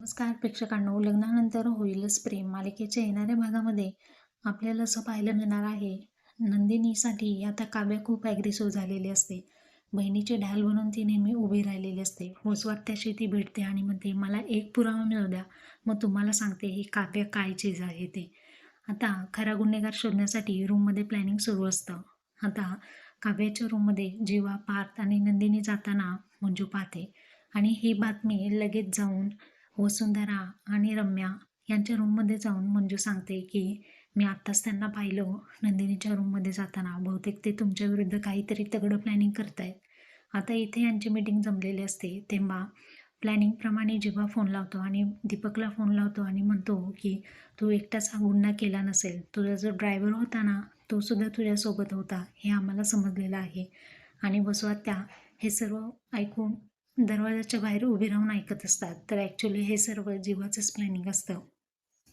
नमस्कार प्रेक्षकांनो. लग्नानंतर होईलच प्रेम. मालिकेच्या येणाऱ्या भागामध्ये आपल्याला असं पाहायला मिळणार आहे नंदिनीसाठी आता काव्य खूप ॲग्रेसिव्ह झालेली असते. बहिणीची ढाल बनून ती नेहमी उभी राहिलेली असते. त्याशी ती भेटते आणि म्हणते मला एक पुरावा मिळू द्या. मग तुम्हाला सांगते ही काव्य काय चीज आहे ते. आता खरा गुन्हेगार शोधण्यासाठी रूममध्ये प्लॅनिंग सुरू असतं. आता काव्याच्या रूममध्ये जीवा पार्थ आणि नंदिनी जाताना मंजू पाहते. आणि ही बातमी लगेच जाऊन वसुंधरा आणि रम्या यांच्या रूममध्ये जाऊन मंजू सांगते की मी आत्ताच त्यांना पाहिलं. नंदिनीच्या रूममध्ये जाताना बहुतेक ते तुमच्या विरुद्ध काहीतरी तगडं प्लॅनिंग करतायत. आता इथे यांची मीटिंग जमलेली असते. तेव्हा प्लॅनिंगप्रमाणे जेव्हा फोन लावतो आणि दीपकला फोन लावतो आणि म्हणतो की तू एकटाच हा गुन्हा केला नसेल. तुझा जो ड्रायव्हर होता ना तो सुद्धा तुझ्यासोबत होता. हे आम्हाला समजलेलं आहे. आणि त्या हे सर्व ऐकून दरवाजाच्या बाहेर उभे राहून ऐकत असतात. तर ॲक्च्युली हे सर्व जीवाचंच प्लॅनिंग असतं.